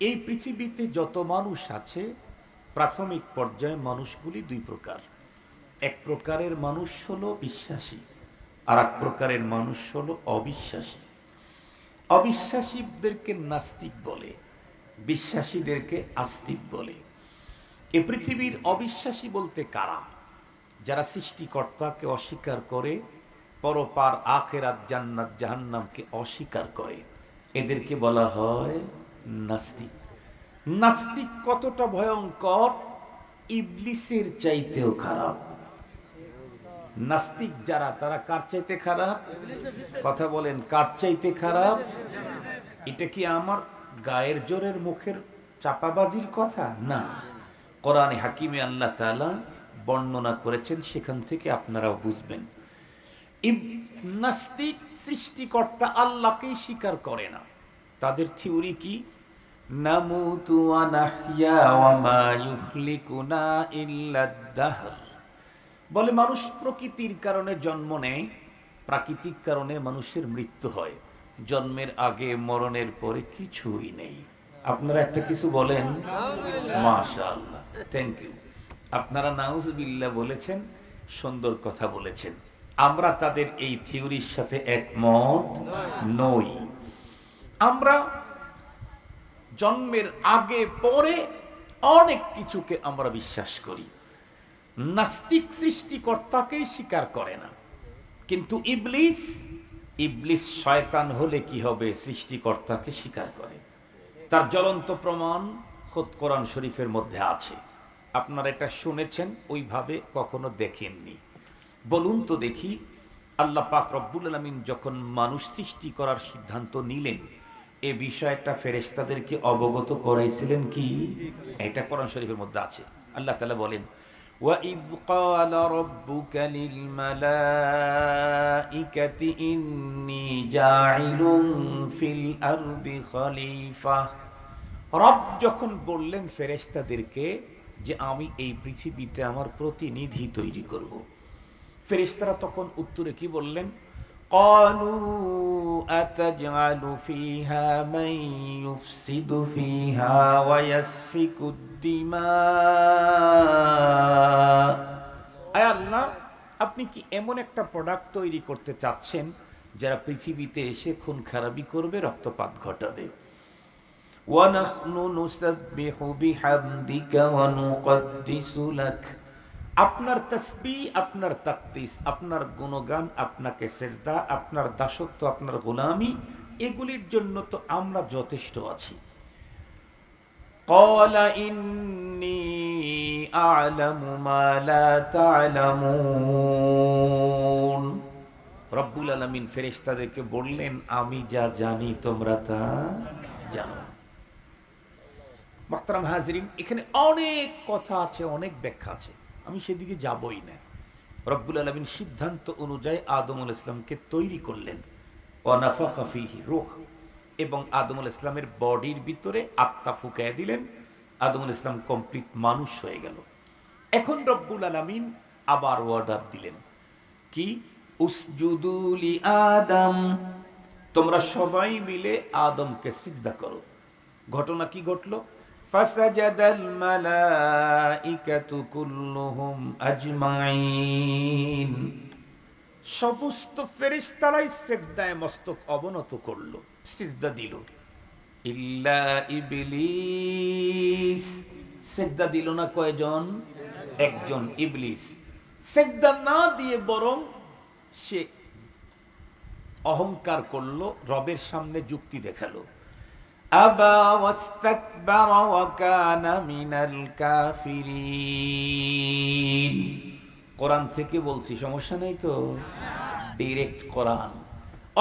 এই পৃথিবীতে যত মানুষ আছে, প্রাথমিক পর্যায়ে মানুষগুলি দুই প্রকার। এক প্রকারের মানুষ হলো বিশ্বাসী আর এক প্রকারের মানুষ হলো অবিশ্বাসী। অবিশ্বাসীদেরকে নাস্তিক বলে, বিশ্বাসীদেরকে আস্তিক বলে। এ পৃথিবীর অবিশ্বাসী বলতে কারা? যারা সৃষ্টিকর্তাকে অস্বীকার করে, পরপার, আখেরাত, জান্নাত, জাহান্নামকে অস্বীকার করে। এদেরকে বলা হয় নাস্তিক। নাস্তিক কতটা ভয়ঙ্কর, ইবলিসের চাইতেও খারাপ। নাস্তিক যারা, তারা কার চাইতে খারাপ? কথা বলেন, কার চাইতে খারাপ? এটা কি আমার গায়ের জোরের মুখের চাপাবাজির কথা? না। কোরআনে হাকিমে আল্লাহ তাআলা বর্ণনা করেছেন, সেখান থেকে আপনারাও বুঝবেন। নাস্তিক সৃষ্টিকর্তা আল্লাহকেই স্বীকার করে না। তাদের থিওরি কি? বলে, মানুষ প্রকৃতির কারণে জন্ম নেয়, প্রাকৃতিক কারণে মানুষের মৃত্যু হয়। জন্মের আগে মরণের পরে কিছুই নেই। আপনারা একটা কিছু বলেন? মাশাআল্লাহ থ্যাংক ইউ আপনারা নাউজুবিল্লাহ বলেছেন, সুন্দর কথা বলেছেন। আমরা তাদের এই থিওরির সাথে একমত নই। আমরা জন্মের আগে, পরে অনেক কিছুকে আমরা বিশ্বাস করি। নাস্তিক সৃষ্টিকর্তাকেই স্বীকার করে না। কিন্তু ইবলিস ইবলিস শয়তান হলে কি হবে? সৃষ্টিকর্তাকে স্বীকার করে। তার জ্বলন্ত প্রমাণ খোদ কোরআন শরীফের মধ্যে আছে। আপনারা এটা শুনেছেন, ওইভাবে কখনো দেখেননি। বলুন তো দেখি, আল্লাহ পাক রব্বুল আলমিন যখন মানুষ সৃষ্টি করার সিদ্ধান্ত নিলেন এ বিষয়টা ফেরেশতাদেরকে অবগত করাইছিলেন কি এটা কোরআন শরীফের মধ্যে আছে আল্লাহ তাআলা বলেন وَإِذْ قَالَ رَبُّكَ لِلْمَلَائِكَةِ إِنِّي جَاعِلٌ فِي الْأَرْضِ خَلِيفَةً রব যখন বললেন ফেরেশতাদেরকে যে আমি এই পৃথিবীতে আমার প্রতিনিধি তৈরি করব ফেরেশতারা তখন উত্তরে কি বললেন قالوا أتجعل فيها من يفسد فيها ويسفك الدماء আয় আল্লাহ আপনি কি এমন একটা প্রোডাক্ট তৈরি করতে চাচ্ছেন যারা পৃথিবীতে এসে খুন খারাপি করবে রক্তপাত ঘটাবে ونحن نسبح بحمدك ونقدس لك আপনার তসবি আপনার তাকদিস আপনার গুণগান আপনাকে সেজদা আপনার দাসত্ব আপনার গোলামি এগুলির জন্য তো আমরা যথেষ্ট আছি قال إني أعلم ما لا تعلمون রব্বুল আলমিন ফেরেশতাদেরকে বললেন আমি যা জানি তোমরা তা জানো মাহতারাম হাজরিন এখানে অনেক কথা আছে অনেক ব্যাখ্যা আছে আমি সেদিকে যাবই না। রব্বুল আলমিন সিদ্ধান্ত অনুযায়ী আদমুল ইসলামকে তৈরি করলেন। অনাফা ফিহি এবং আদমুল ইসলামের বডির ভিতরে আত্মা ফুকায় দিলেন। আদমুল ইসলাম কমপ্লিট মানুষ হয়ে গেল। এখন রব্বুল আলমিন আবার অর্ডার দিলেন। কি? উসজুদুলি আদম। তোমরা সবাই মিলে আদমকে সিজদা করো। ঘটনা কি ঘটলো? فسجد الملائكة كلهم أجمعين সমস্ত ফেরেশতারাই সেজদায় মস্তক অবনত করলো সিজদা দিল ইল্লা ইবলিস সেজদা দিল না কয়জন একজন ইবলিস সেজদা না দিয়ে বরং সে অহংকার করলো রবের সামনে যুক্তি দেখালো ওয়াস্তাকবার ওয়া কানা মিনাল কাফিরিন কোরআন থেকে বলছি সমস্যা নেই তো? ডাইরেক্ট কোরআন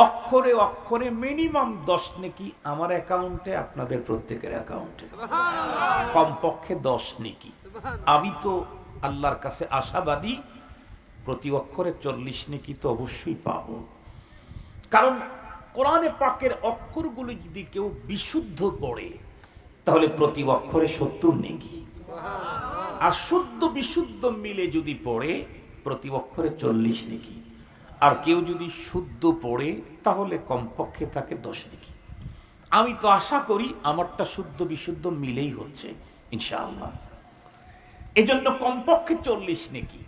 অক্ষরে অক্ষরে মিনিমাম দশ নেকি আমার অ্যাকাউন্টে আপনাদের প্রত্যেকের অ্যাকাউন্টে কমপক্ষে দশ নেকি। আমি তো আল্লাহর কাছে আশাবাদী প্রতি অক্ষরে চল্লিশ নেকি তো অবশ্যই পাবো। কারণ কোরআনে পাকের অক্ষরগুলো যদি কেউ বিশুদ্ধ পড়ে, তাহলে প্রতি অক্ষরে সত্তর নেকি। আর শুদ্ধ বিশুদ্ধ মিলে যদি পড়ে, প্রতি অক্ষরে চল্লিশ নেকি। আর কেউ যদি শুদ্ধ পড়ে, তাহলে কমপক্ষে তাকে দশ নেকি। আমি তো আশা করি আমারটা শুদ্ধ বিশুদ্ধ মিলেই হচ্ছে, ইনশাআল্লাহ। এজন্য কমপক্ষে চল্লিশ নেকি।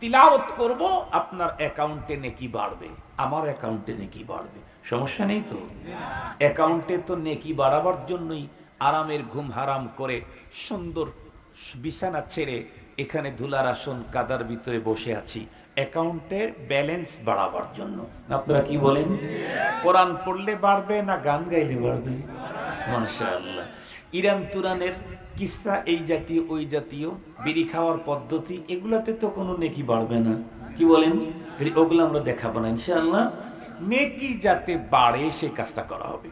তিলাওয়াত করব, আপনার অ্যাকাউন্টে নেকি বাড়বে, আমার অ্যাকাউন্টে নেকি বাড়বে। সমস্যা নেই তো? অ্যাকাউন্টে তো নেকি বাড়াবার জন্যই আরামের ঘুম হারাম করে সুন্দর বিছানা ছেড়ে এখানে ধুলার আসন কাদার ভিতরে বসে আছি। অ্যাকাউন্টের ব্যালেন্স বাড়াবার জন্য। আপনারা কি বলেন? কোরআন পড়লে বাড়বে না গান গাইলে বাড়বে? মাশাআল্লাহ। ইরান তুরানের কিসসা এই জাতীয় ওই জাতীয় বিড়ি খাওয়ার পদ্ধতি, এগুলাতে তো কোনো নেকি বাড়বে না। কি বলেন? ওগুলো আমরা দেখাবো না, ইনশাআল্লাহ। নেকি যাতে বাড়ে, সেই কাজটা করা হবে।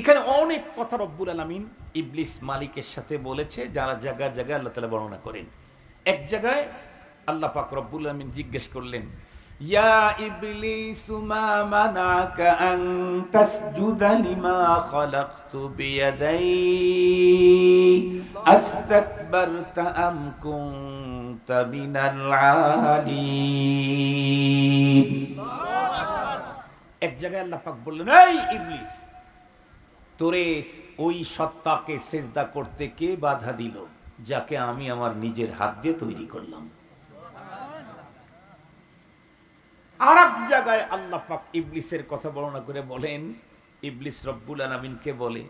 এখানে অনেক কথা রব্বুল আলামিন ইবলিস মালিকের সাথে বলেছে, যারা জায়গায় জায়গায় আল্লাহ তালা বর্ণনা করেন। এক জায়গায় আল্লাহ পাক রব্বুল আলামিন জিজ্ঞেস করলেন, ইয়া ইবলিস মা মানাকা আন তাসজুদা লিমা খালাকতু বিয়াদাই আস্তাকবারতা আম কুনতা মিনাল আলিম এক জায়গায় আল্লাহ পাক বললেন, এই ইবলিস, তোরে ওই সত্তাকে সেজদা করতে কে বাধা দিল, যাকে আমি আমার নিজের হাত দিয়ে তৈরি করলাম? আর এক জায়গায় আল্লাহ পাক ইবলিসের কথা বর্ণনা করে বলেন, ইবলিস রব্বুল আলামিনকে বলে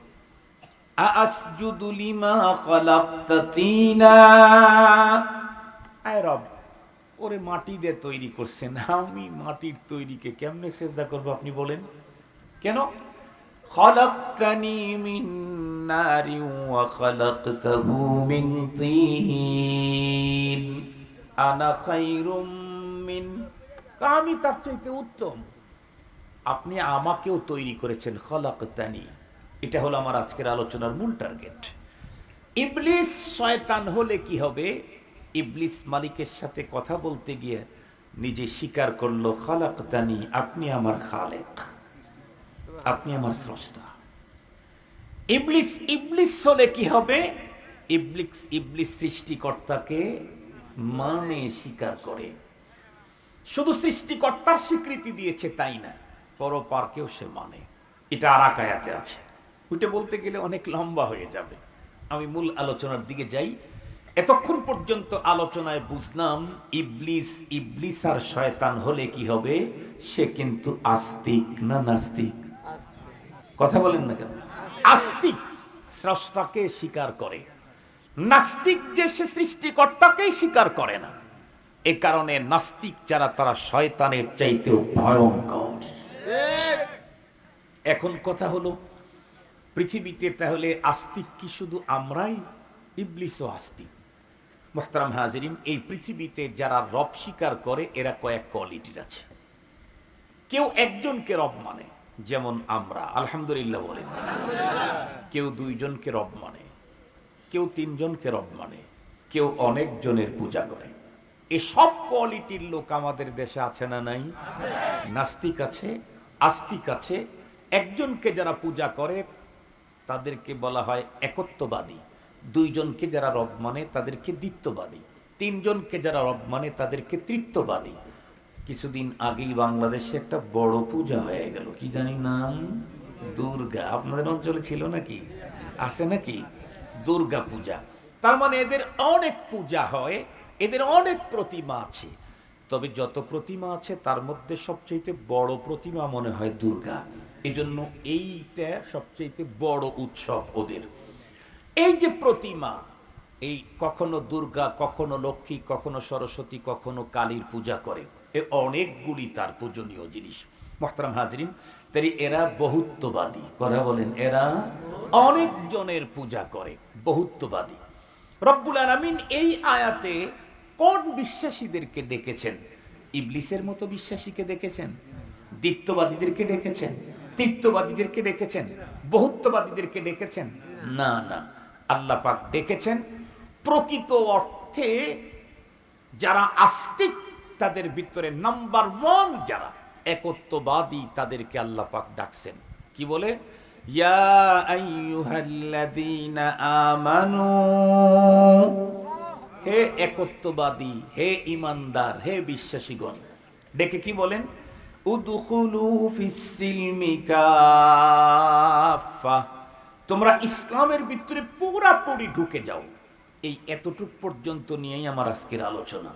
আয় রব ওরে মাটি দিয়ে তৈরি করছেন, আমি মাটির তৈরিকে কেমনে চেষ্টা করব আপনি বলেন? কেন? আমি তার চাইতে উত্তম। আপনি আমাকেও তৈরি করেছেন খলাকতানি। এটা হলো আমার আজকের আলোচনার মূল টার্গেট। ইবলিস শয়তান হলে কি হবে? ইবলিস মালিকের সাথে কথা বলতে গিয়ে নিজে স্বীকার করল, খলাকতানি, আপনি আমার খালেক। আপনি আমার স্রষ্টা। ইবলিস ইবলিস হলে কি হবে? ইবলিস ইবলিস সৃষ্টিকর্তাকে মানে স্বীকার করে। শুধু সৃষ্টিকর্তার স্বীকৃতি দিয়েছে তাই না, পরপারকেও সে মানে। এটা আর আকায়াতে আছে। ওইটা বলতে গেলে অনেক লম্বা হয়ে যাবে। আমি মূল আলোচনার দিকে যাই। এতক্ষণ পর্যন্ত আলোচনায় বুঝলাম ইবলিস ইবলিস আর শয়তান হলে কি হবে? সে কিন্তু আস্তিক না নাস্তিক? কথা বলেন না কেন? আস্তিক স্রষ্টাকে স্বীকার করে। নাস্তিক যে সে সৃষ্টিকর্তাকেই স্বীকার করে না। এ কারণে নাস্তিক যারা, তারা শয়তানের চাইতেও ভয়ঙ্কর। এখন কথা হলো, পৃথিবীতে তাহলে আস্তিক কি শুধু আমরাই? ইবলিসও আস্তিক। মোহতারাম হাজরিন, এই পৃথিবীতে যারা রব স্বীকার করে, এরা কয়েক কোয়ালিটির আছে। কেউ একজনকে রব মানে যেমন আমরা, আলহামদুলিল্লাহ বলেন কেউ দুইজনকে রব মানে কেউ তিনজনকে রব মানে কেউ অনেক জনের পূজা করে। এসব কোয়ালিটির লোক আমাদের দেশে আছে না নাই? নাস্তিক আছে, আস্তিক আছে। একজনকে যারা পূজা করে, তাদেরকে বলা হয় একত্ববাদী। দুইজনকে যারা রব মানে তাদেরকে দ্বিত্ববাদী। তিনজনকে যারা রব মানে তাদেরকে তৃত্ববাদী। কিছুদিন আগেই বাংলাদেশে একটা বড় পূজা হয়ে গেল। কি জানি নাম? দুর্গা। আপনাদের অঞ্চলে ছিল নাকি? আছে নাকি? দুর্গা পূজা। তার মানে এদের অনেক পূজা হয়, এদের অনেক প্রতিমা আছে। তবে যত প্রতিমা আছে, তার মধ্যে সবচেয়ে বড় প্রতিমা মনে হয় দুর্গা। এজন্য এইটা সবচেয়ে বড় উৎসব ওদের। এই যে প্রতিমা, এই কখনো দুর্গা, কখনো লক্ষ্মী, কখনো সরস্বতী, কখনো কালীর পূজা করে। এ অনেকগুলি তার পূজনীয় জিনিস। মোহতারাম হাজরিন তাই এরা বহুত্ববাদী। কথা বলেন, এরা অনেক জনের পূজা করে, বহুত্ববাদী। রব্বুল আলামিন এই আয়াতে কোন বিশ্বাসীদেরকে ডেকেছেন? ইবলিসের মতো বিশ্বাসীকে দেখেছেন দ্বিত্ববাদীদেরকে ডেকেছেন? তৃত্ববাদীদেরকে ডেকেছেন? বহুত্ববাদীদেরকে ডেকেছেন? না না। আল্লাহ পাক ডেকেছেন। প্রকৃত অর্থে যারা আস্তিক, তাদের ভিতরে নাম্বার ওয়ান যারা, একত্ববাদী, তাদেরকে আল্লাহ পাক ডাকছেন। কি বলে? ইয়া আমানু, হে একত্ববাদী, হে ইমানদার হে বিশ্বাসীগণ। ডেকে কি বলেন? উদখুলু কাফা। তোমরা ইসলামের ভিতরে পুরাপুরি ঢুকে যাও। এই এতটুক পর্যন্ত নিয়েই আমার আজকের আলোচনা।